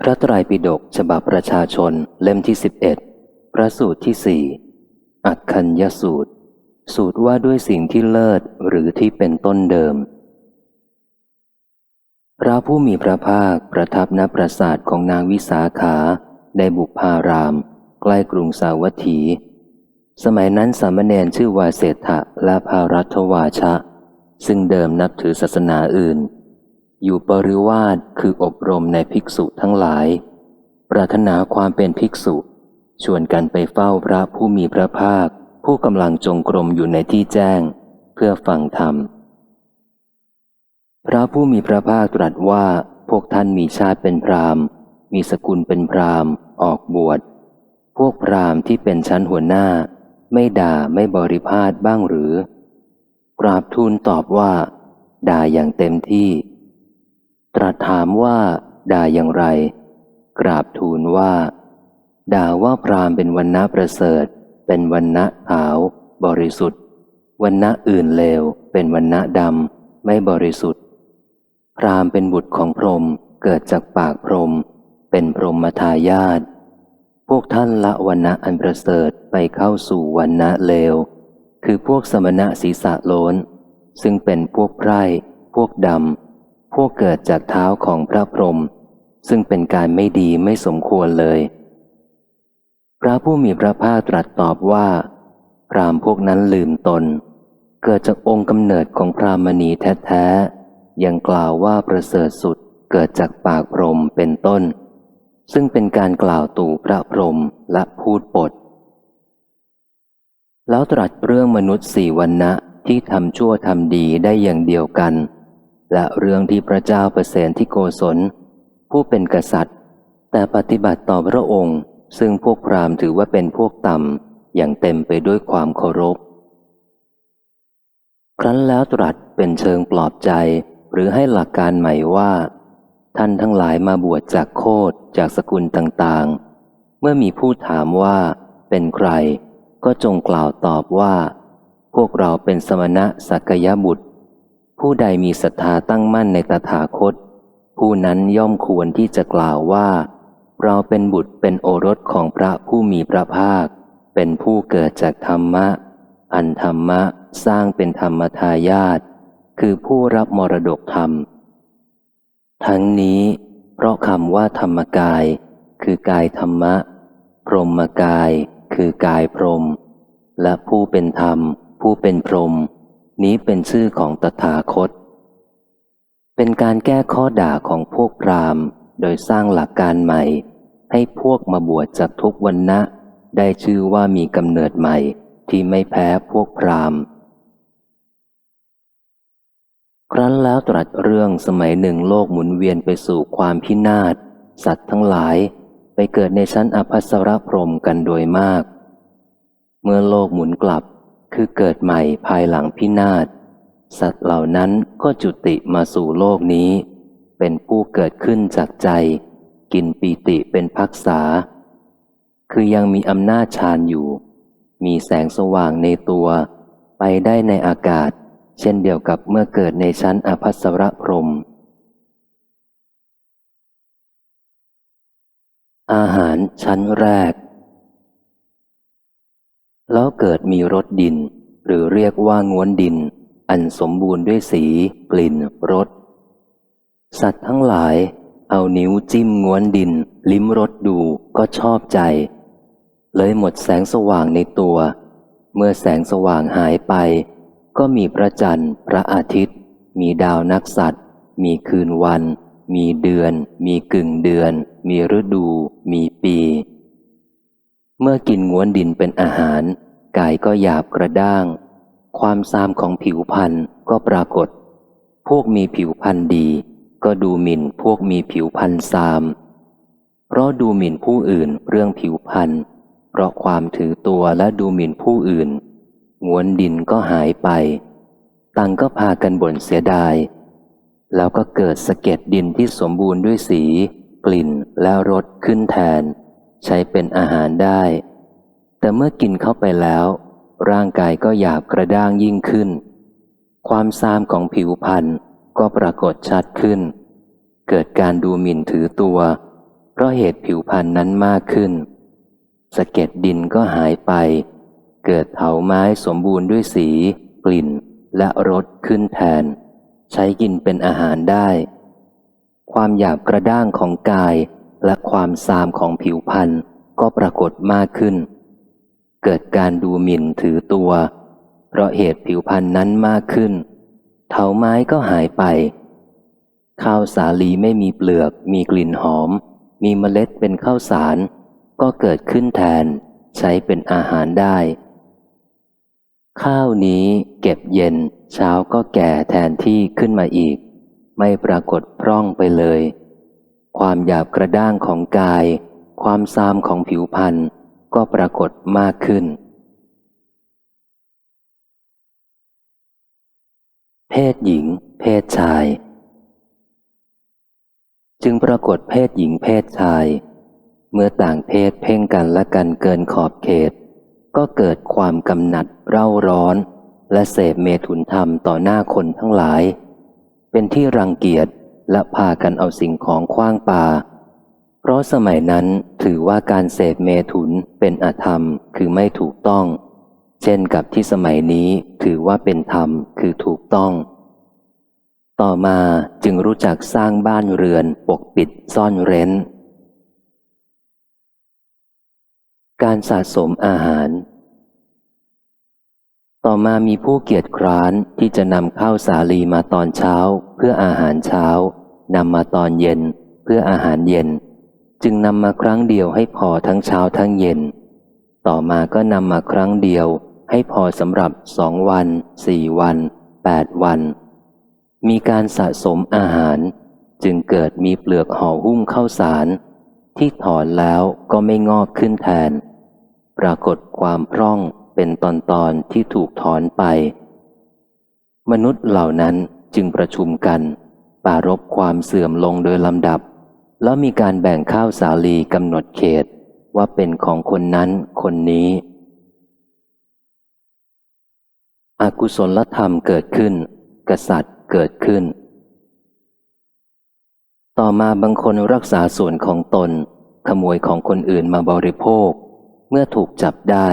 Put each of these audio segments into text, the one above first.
พระไตรปิฎกฉบับประชาชนเล่มที่สิบเอ็ดพระสูตรที่สี่อักคัญยสูตร สูตรว่าด้วยสิ่งที่เลิศหรือที่เป็นต้นเดิม พระผู้มีพระภาคประทับณปราสาทของนางวิสาขาในบุพาราม ใกล้กรุงสาวัตถี สมัยนั้นสามเณรชื่อวาเศรษฐะและภารัตวาชะ ซึ่งเดิมนับถือศาสนาอื่น อยู่ปริวาสคืออบรมในภิกษุทั้งหลาย ปรารถนาความเป็นภิกษุ ชวนกันไปเฝ้าพระผู้มีพระภาค ผู้กำลังจงกรมอยู่ในที่แจ้ง เพื่อฟังธรรม พระผู้มีพระภาคตรัสว่าพวกท่านมีชาติเป็นพราหมณ์ มีสกุลเป็นพราหมณ์ ออกบวช พวกพราหมณ์ที่เป็นชั้นหัวหน้า ไม่ด่าไม่บริพาทบ้างหรือ กราบทูลตอบว่า ด่าอย่างเต็มที่ ตรัสถามว่า ด่าอย่างไร กราบทูลว่า ด่าว่าพรามเป็นวันณะประเสริฐ เป็นวันณะขาว บริสุทธิ์วันณะอื่นเลว เป็นวันณะดำ ไม่บริสุทธิ์ พรามเป็นบุตรของพรหมเกิดจากปากพรหมเป็นพรหมทายาทพวกท่านละวันณะอันประเสริฐไปเข้าสู่วันณะเลว คือพวกสมณะศีรษะโลนซึ่งเป็นพวกไพร่ พวกดำ พวกเกิดจากเท้าของพระพรหมซึ่งเป็นการไม่ดีไม่สมควรเลย พระผู้มีพระภาคตรัสตอบว่าพรามพวกนั้นลืมตน เกิดจากองค์กำเนิดของพรามณีแท้ๆยังกล่าวว่าประเสริฐสุดเกิดจากปากพรหมเป็นต้น ซึ่งเป็นการกล่าวตู่พระพรหมและพูดปด แล้วตรัสเรื่องมนุษย์สี่วันนะที่ทำชั่วทำดีได้อย่างเดียวกัน และเรื่องที่พระเจ้าประเสนที่โกศล ผู้เป็นกษัตริย์ แต่ปฏิบัติต่อพระองค์ ซึ่งพวกพราหมณ์ถือว่าเป็นพวกต่ำอย่างเต็มไปด้วยความเคารพ ครั้นแล้วตรัสเป็นเชิงปลอบใจ หรือให้หลักการใหม่ว่า ท่านทั้งหลายมาบวชจากโคดจากสกุลต่างๆ เมื่อมีผู้ถามว่า เป็นใคร ก็จงกล่าวตอบว่า พวกเราเป็นสมณะสักยบุตร ผู้ใดมีศรัทธาตั้งมั่นในตถาคต ผู้นั้นย่อมควรที่จะกล่าวว่า เราเป็นบุตรเป็นโอรสของพระผู้มีพระภาค เป็นผู้เกิดจากธรรมะ อันธรรมะสร้างเป็นธรรมทายาทคือผู้รับมรดกธรรม ทั้งนี้ เพราะคำว่าธรรมกาย คือกายธรรมะ พรหมกาย คือกายพรหมและผู้เป็นธรรม ผู้เป็นพรหม นี้เป็นชื่อของตถาคต เป็นการแก้ข้อด่าของพวกพราหมณ์ โดยสร้างหลักการใหม่ ให้พวกมาบวชจากทุกวันนะ ได้ชื่อว่ามีกำเนิดใหม่ที่ไม่แพ้พวกพราหมณ์ ครั้นแล้วตรัสเรื่องสมัยหนึ่งโลกหมุนเวียนไปสู่ความพินาศ สัตว์ทั้งหลายไปเกิดในชั้นอภัสรพรมกันโดยมาก เมื่อโลกหมุนกลับ คือเกิดใหม่ภายหลังพินาศ สัตว์เหล่านั้นก็จุติมาสู่โลกนี้ เป็นผู้เกิดขึ้นจากใจ กินปีติเป็นพักษา คือยังมีอำนาจฌานอยู่ มีแสงสว่างในตัว ไปได้ในอากาศ เช่นเดียวกับเมื่อเกิดในชั้นอภัสรพรมอาหารชั้นแรก แล้วเกิดมีรสดิน หรือเรียกว่างวนดิน อันสมบูรณ์ด้วยสี กลิ่นรสสัตว์ทั้งหลาย เอานิ้วจิ้มงวนดิน ลิ้มรสดูก็ชอบใจ เลยหมดแสงสว่างในตัว เมื่อแสงสว่างหายไป ก็มีพระจันทร์พระอาทิตย์ มีดาวนักสัตว์ มีคืนวัน มีเดือน มีกึ่งเดือน มีฤดู มีปี เมื่อกินง้วนดินเป็นอาหาร กายก็หยาบกระด้าง ความซามของผิวพันธ์ก็ปรากฏ พวกมีผิวพันธ์ดี ก็ดูหมิ่นพวกมีผิวพันธ์ซาม เพราะดูหมิ่นผู้อื่นเรื่องผิวพันธ์เพราะความถือตัวและดูหมิ่นผู้อื่นง้วนดินก็หายไปตังก็พากันบ่นเสียดาย แล้วก็เกิดสะเก็ดดินที่สมบูรณ์ด้วยสี กลิ่นและรสขึ้นแทน ใช้เป็นอาหารได้ แต่เมื่อกินเข้าไปแล้ว ร่างกายก็หยาบกระด้างยิ่งขึ้น ความซามของผิวพันธ์ก็ปรากฏชัดขึ้น เกิดการดูหมิ่นถือตัว เพราะเหตุผิวพันธุ์นั้นมากขึ้นสะเก็ดดินก็หายไป เกิดเถาไม้สมบูรณ์ด้วยสี กลิ่นและรสขึ้นแทน ใช้กินเป็นอาหารได้ ความหยาบกระด้างของกาย และความซามของผิวพันธุ์ก็ปรากฏมากขึ้น เกิดการดูหมิ่นถือตัว เพราะเหตุผิวพันธุ์นั้นมากขึ้น เถาไม้ก็หายไป ข้าวสาลีไม่มีเปลือก มีกลิ่นหอม มีเมล็ดเป็นข้าวสาร ก็เกิดขึ้นแทน ใช้เป็นอาหารได้ ข้าวนี้เก็บเย็น เช้าก็แก่แทนที่ขึ้นมาอีก ไม่ปรากฏพร่องไปเลย ความหยาบกระด้างของกาย ความซามของผิวพรรณก็ปรากฏมากขึ้น เพศหญิง เพศชาย จึงปรากฏเพศหญิงเพศชาย เมื่อต่างเพศเพ่งกันและกันเกินขอบเขต ก็เกิดความกำหนัดเร่าร้อน และเสพเมถุนธรรมต่อหน้าคนทั้งหลาย เป็นที่รังเกียจ และพากันเอาสิ่งของคว้างปาเพราะสมัยนั้นถือว่าการเสพเมถุนเป็นอธรรมคือไม่ถูกต้อง เช่นกับที่สมัยนี้ถือว่าเป็นธรรมคือถูกต้อง ต่อมาจึงรู้จักสร้างบ้านเรือนปกปิดซ่อนเร้น การสะสมอาหาร ต่อมามีผู้เกียจคร้านที่จะนำข้าวสาลีมาตอนเช้าเพื่ออาหารเช้า นำมาตอนเย็นเพื่ออาหารเย็น จึงนำมาครั้งเดียวให้พอทั้งเช้าทั้งเย็น ต่อมาก็นำมาครั้งเดียวให้พอสำหรับสองวันสี่วันแปดวัน มีการสะสมอาหาร จึงเกิดมีเปลือกห่อหุ้มข้าวสาร ที่ถอนแล้วก็ไม่งอกขึ้นแทน ปรากฏความพร่องเป็นตอนตอนที่ถูกถอนไป มนุษย์เหล่านั้นจึงประชุมกัน ปารบความเสื่อมลงโดยลำดับ แล้วมีการแบ่งข้าวสาลีกำหนดเขตว่าเป็นของคนนั้นคนนี้ อกุศลธรรมเกิดขึ้น กษัตริย์เกิดขึ้น ต่อมาบางคนรักษาส่วนของตน ขโมยของคนอื่นมาบริโภค เมื่อถูกจับได้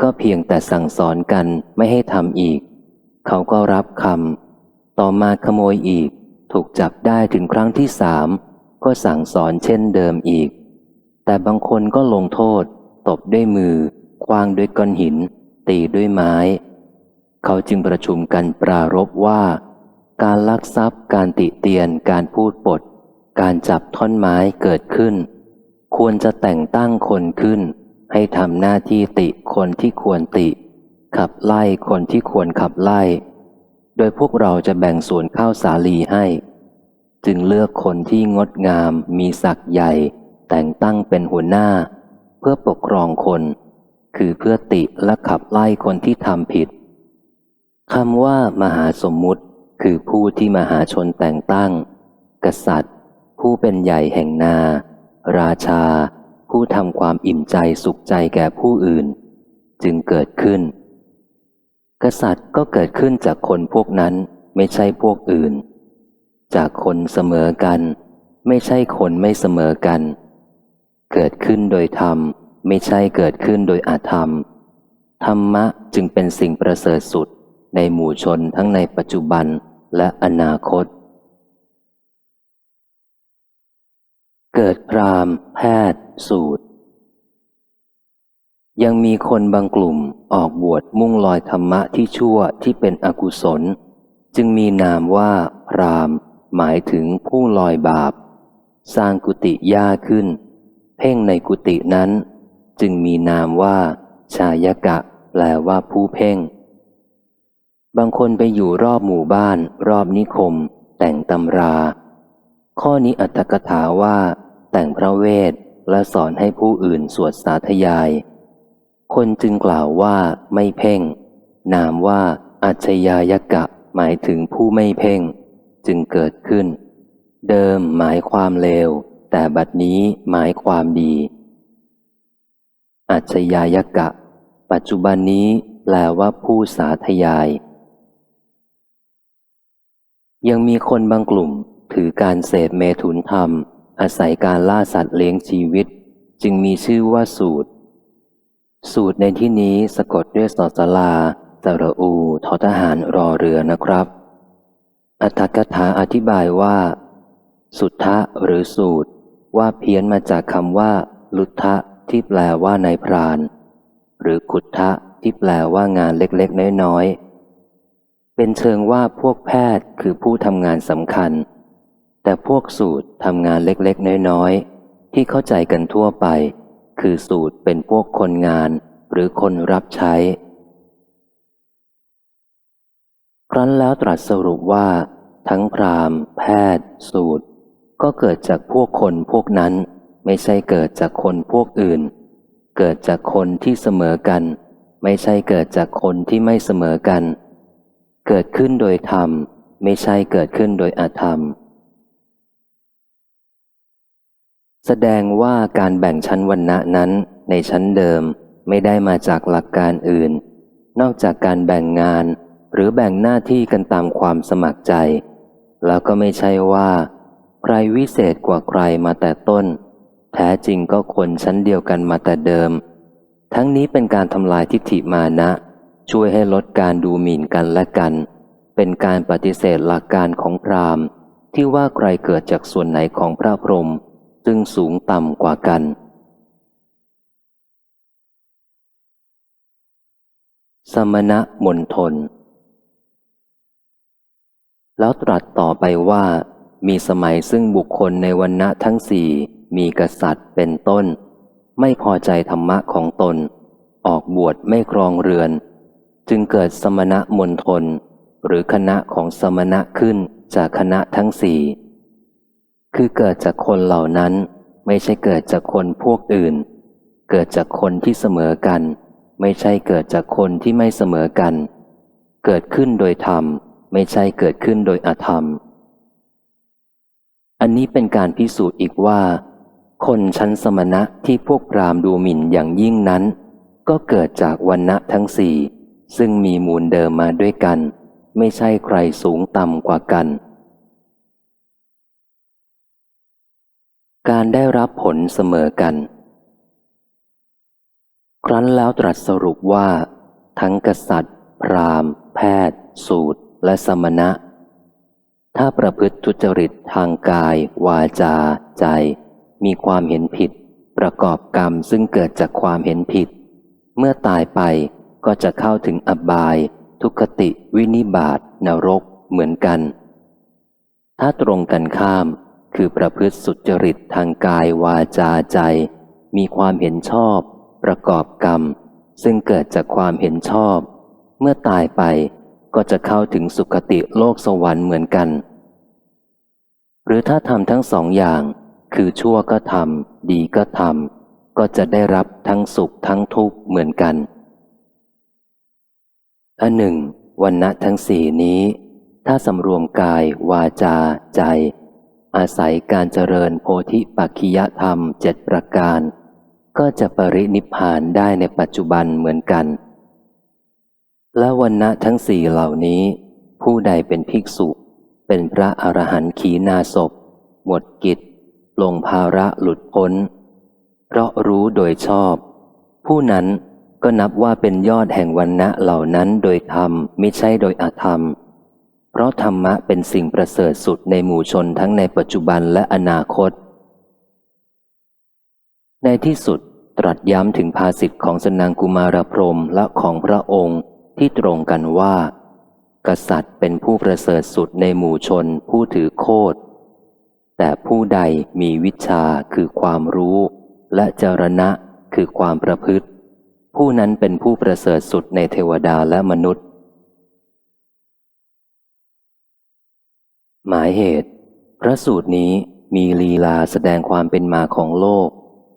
ก็เพียงแต่สั่งสอนกันไม่ให้ทำอีก เขาก็รับคำต่อมาขโมยอีก ถูกจับได้ถึงครั้งที่สามก็สั่งสอนเช่นเดิมอีก แต่บางคนก็ลงโทษ ตบด้วยมือคว้างด้วยก้อนหิน ตีด้วยไม้ เขาจึงประชุมกันปรารบว่า การลักทรัพย์ การติเตียน การพูดปด การจับท่อนไม้เกิดขึ้น ควรจะแต่งตั้งคนขึ้น ให้ทำหน้าที่ติคนที่ควรติ ขับไล่คนที่ควรขับไล่ โดยพวกเราจะแบ่งส่วนข้าวสาลีให้ จึงเลือกคนที่งดงามมีศักย์ใหญ่ แต่งตั้งเป็นหัวหน้า เพื่อปกครองคน คือเพื่อติและขับไล่คนที่ทำผิดคำว่ามหาสมมุติคือผู้ที่มหาชนแต่งตั้ง กษัตริย์ ผู้เป็นใหญ่แห่งนา ราชา ผู้ทำความอิ่มใจสุขใจแก่ผู้อื่น จึงเกิดขึ้น กษัตริย์ก็เกิดขึ้นจากคนพวกนั้นไม่ใช่พวกอื่น จากคนเสมอกัน ไม่ใช่คนไม่เสมอกัน เกิดขึ้นโดยธรรม ไม่ใช่เกิดขึ้นโดยอาธรรม ธรรมะจึงเป็นสิ่งประเสริฐสุดในหมู่ชนทั้งในปัจจุบันและอนาคต เกิดพรามแพทย์ สูตร ยังมีคนบางกลุ่มออกบวชมุ่งลอยธรรมะที่ชั่วที่เป็นอกุศล จึงมีนามว่าพรามหมายถึงผู้ลอยบาป สร้างกุฏิหญ้าขึ้น เพ่งในกุฏินั้น จึงมีนามว่า ชายกะ แปลว่าผู้เพ่ง บางคนไปอยู่รอบหมู่บ้าน รอบนิคม แต่งตำรา ข้อนี้อัตถกถาว่า แต่งพระเวทและสอนให้ผู้อื่นสวดสาธยาย คนจึงกล่าวว่าไม่เพ่ง นามว่าอัจฉยายกะหมายถึงผู้ไม่เพ่ง จึงเกิดขึ้น เดิมหมายความเลว แต่บัดนี้หมายความดี อัจฉยายกะ ปัจจุบันนี้แปลว่าผู้สาธยาย ยังมีคนบางกลุ่มถือการเสพเมถุนธรรม อาศัยการล่าสัตว์เลี้ยงชีวิต จึงมีชื่อว่าสูตร สูตรในที่นี้สะกดด้วยสอสลาสระอูทอทหารรอเรือนะครับ อัตถกถาอธิบายว่า สุทธะหรือสูตร ว่าเพี้ยนมาจากคำว่า ลุทธะที่แปลว่านายพราน หรือขุทธะที่แปลว่างานเล็กๆ น้อยๆ เป็นเชิงว่าพวกแพทย์คือผู้ทำงานสำคัญ แต่พวกสูตรทำงานเล็กๆ น้อยๆ ที่เข้าใจกันทั่วไป คือสูตรเป็นพวกคนงานหรือคนรับใช้ ครั้นแล้วตรัสสรุปว่า ทั้งพรามแพทย์ สูตร ก็เกิดจากพวกคนพวกนั้น ไม่ใช่เกิดจากคนพวกอื่น เกิดจากคนที่เสมอกัน ไม่ใช่เกิดจากคนที่ไม่เสมอกัน เกิดขึ้นโดยธรรม ไม่ใช่เกิดขึ้นโดยอาธรรม แสดงว่าการแบ่งชั้นวรรณะนั้นในชั้นเดิมไม่ได้มาจากหลักการอื่น นอกจากการแบ่งงาน หรือแบ่งหน้าที่กันตามความสมัครใจ แล้วก็ไม่ใช่ว่า ใครวิเศษกว่าใครมาแต่ต้น แท้จริงก็คนชั้นเดียวกันมาแต่เดิม ทั้งนี้เป็นการทำลายทิฏฐิมานะ ช่วยให้ลดการดูหมิ่นกันและกัน เป็นการปฏิเสธหลักการของพราหมณ์ ที่ว่าใครเกิดจากส่วนไหนของพระพรหม ซึ่งสูงต่ำกว่ากัน สมณะมนทน แล้วตรัสต่อไปว่า มีสมัยซึ่งบุคคลในวันณะทั้งสี่มีกษัตริย์เป็นต้น ไม่พอใจธรรมะของตน ออกบวชไม่ครองเรือน จึงเกิดสมณะมนทน หรือคณะของสมณะขึ้นจากคณะทั้งสี่ คือเกิดจากคนเหล่านั้นไม่ใช่เกิดจากคนพวกอื่น เกิดจากคนที่เสมอกัน ไม่ใช่เกิดจากคนที่ไม่เสมอกัน เกิดขึ้นโดยธรรม ไม่ใช่เกิดขึ้นโดยอธรรม อันนี้เป็นการพิสูจน์อีกว่า คนชั้นสมณะที่พวกพรามดูหมิ่นอย่างยิ่งนั้น ก็เกิดจากวันณะทั้งสี่ซึ่งมีมูลเดิมมาด้วยกัน ไม่ใช่ใครสูงต่ำกว่ากัน การได้รับผลเสมอกัน ครั้นแล้วตรัสสรุปว่า ทั้งกษัตริย์ พราหมณ์ แพทย์ สูตร และสมณะ ถ้าประพฤติทุจริตทางกาย วาจา ใจ มีความเห็นผิด ประกอบกรรมซึ่งเกิดจากความเห็นผิด เมื่อตายไปก็จะเข้าถึงอบาย ทุกติ วินิบาตนรกเหมือนกัน ถ้าตรงกันข้าม คือประพฤติสุจริตทางกายวาจาใจ มีความเห็นชอบ ประกอบกรรม ซึ่งเกิดจากความเห็นชอบ เมื่อตายไปก็จะเข้าถึงสุคติโลกสวรรค์เหมือนกัน หรือถ้าทำทั้งสองอย่าง คือชั่วก็ทำดีก็ทำก็จะได้รับทั้งสุขทั้งทุกข์เหมือนกันอันหนึ่งวันณะทั้งสี่นี้ ถ้าสำรวมกายวาจาใจ อาศัยการเจริญโพธิปัจขิยธรรมเจ็ดประการ ก็จะปรินิพานได้ในปัจจุบันเหมือนกัน และวันณะทั้งสี่เหล่านี้ ผู้ใดเป็นภิกษุเป็นพระอรหันต์ขีนาศพหมดกิจ ลงภาระหลุดพ้น เพราะรู้โดยชอบ ผู้นั้นก็นับว่าเป็นยอดแห่งวันณะเหล่านั้นโดยธรรมไม่ใช่โดยอธรรม เพราะธรรมะเป็นสิ่งประเสริฐสุดในหมู่ชนทั้งในปัจจุบันและอนาคต ในที่สุดตรัสย้ำถึงภาสิทธิ์ของสนางกุมารพรมและของพระองค์ที่ตรงกันว่า กษัตริย์เป็นผู้ประเสริฐสุดในหมู่ชนผู้ถือโคดแต่ผู้ใดมีวิชาคือความรู้ และจรณะคือความประพฤติ ผู้นั้นเป็นผู้ประเสริฐสุดในเทวดาและมนุษย์ หมายเหตุ พระสูตรนี้มีลีลาแสดงความเป็นมาของโลก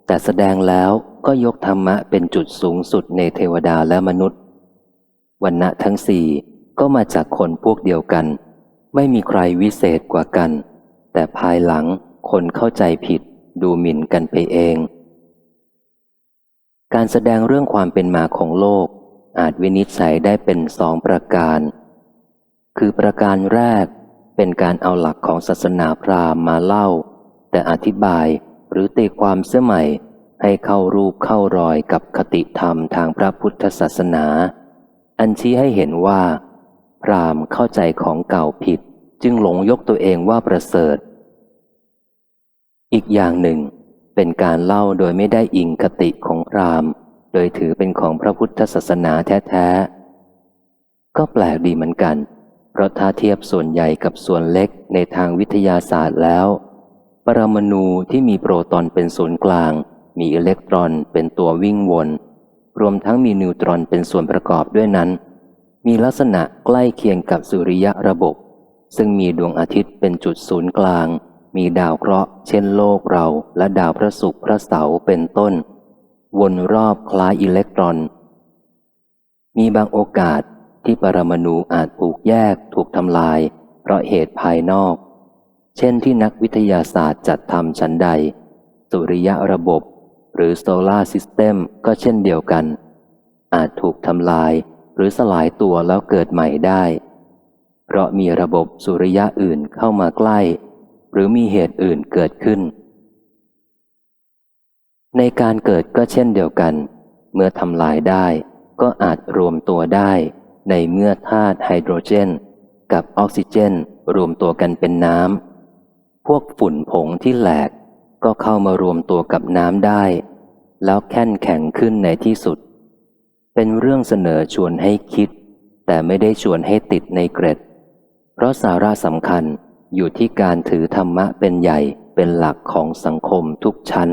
แต่แสดงแล้วก็ยกธรรมะเป็นจุดสูงสุดในเทวดาและมนุษย์วันณะทั้งสี่ก็มาจากคนพวกเดียวกัน ไม่มีใครวิเศษกว่ากัน แต่ภายหลังคนเข้าใจผิดดูหมิ่นกันไปเอง การแสดงเรื่องความเป็นมาของโลก อาจวินิจฉัยได้เป็นสองประการ คือประการแรก เป็นการเอาหลักของศาสนาพราหมณ์มาเล่า แต่อธิบายหรือตีความเสื้อใหม่ ให้เข้ารูปเข้ารอยกับคติธรรมทางพระพุทธศาสนา อันชี้ให้เห็นว่า พราหมณ์เข้าใจของเก่าผิด จึงหลงยกตัวเองว่าประเสริฐ อีกอย่างหนึ่ง เป็นการเล่าโดยไม่ได้อิงคติของพราหมณ์ โดยถือเป็นของพระพุทธศาสนาแท้ๆก็แปลกดีเหมือนกันเราะถ้าเทียบส่วนใหญ่กับส่วนเล็กในทางวิทยาศาสตร์แล้ว ปรมาณูที่มีโปรตอนเป็นศูนย์กลาง มีอิเล็กตรอนเป็นตัววิ่งวน รวมทั้งมีนิวตรอนเป็นส่วนประกอบด้วยนั้น มีลักษณะใกล้เคียงกับสุริยะระบบ ซึ่งมีดวงอาทิตย์เป็นจุดศูนย์กลาง มีดาวเคราะห์เช่นโลกเราและดาวพระศุกร์พระเสาร์เป็นต้น วนรอบคล้ายอิเล็กตรอน มีบางโอกาส ที่ปรมาณูอาจถูกแยกถูกทำลาย เพราะเหตุภายนอก เช่นที่นักวิทยาศาสตร์จัดทำชั้นใด สุริยะระบบ หรือโซลาร์ซิสเต็มก็เช่นเดียวกัน อาจถูกทำลายหรือสลายตัวแล้วเกิดใหม่ได้ เพราะมีระบบสุริยะอื่นเข้ามาใกล้ หรือมีเหตุอื่นเกิดขึ้น ในการเกิดก็เช่นเดียวกัน เมื่อทำลายได้ก็อาจรวมตัวได้ ในเมื่อธาตุไฮโดรเจน กับออกซิเจน รวมตัวกันเป็นน้ำ พวกฝุ่นผงที่แหลกก็เข้ามารวมตัวกับน้ำได้ แล้วแค่นแข็งขึ้นในที่สุด เป็นเรื่องเสนอชวนให้คิด แต่ไม่ได้ชวนให้ติดในเกร็ด เพราะสาระสำคัญอยู่ที่การถือธรรมะเป็นใหญ่เป็นหลักของสังคมทุกชั้น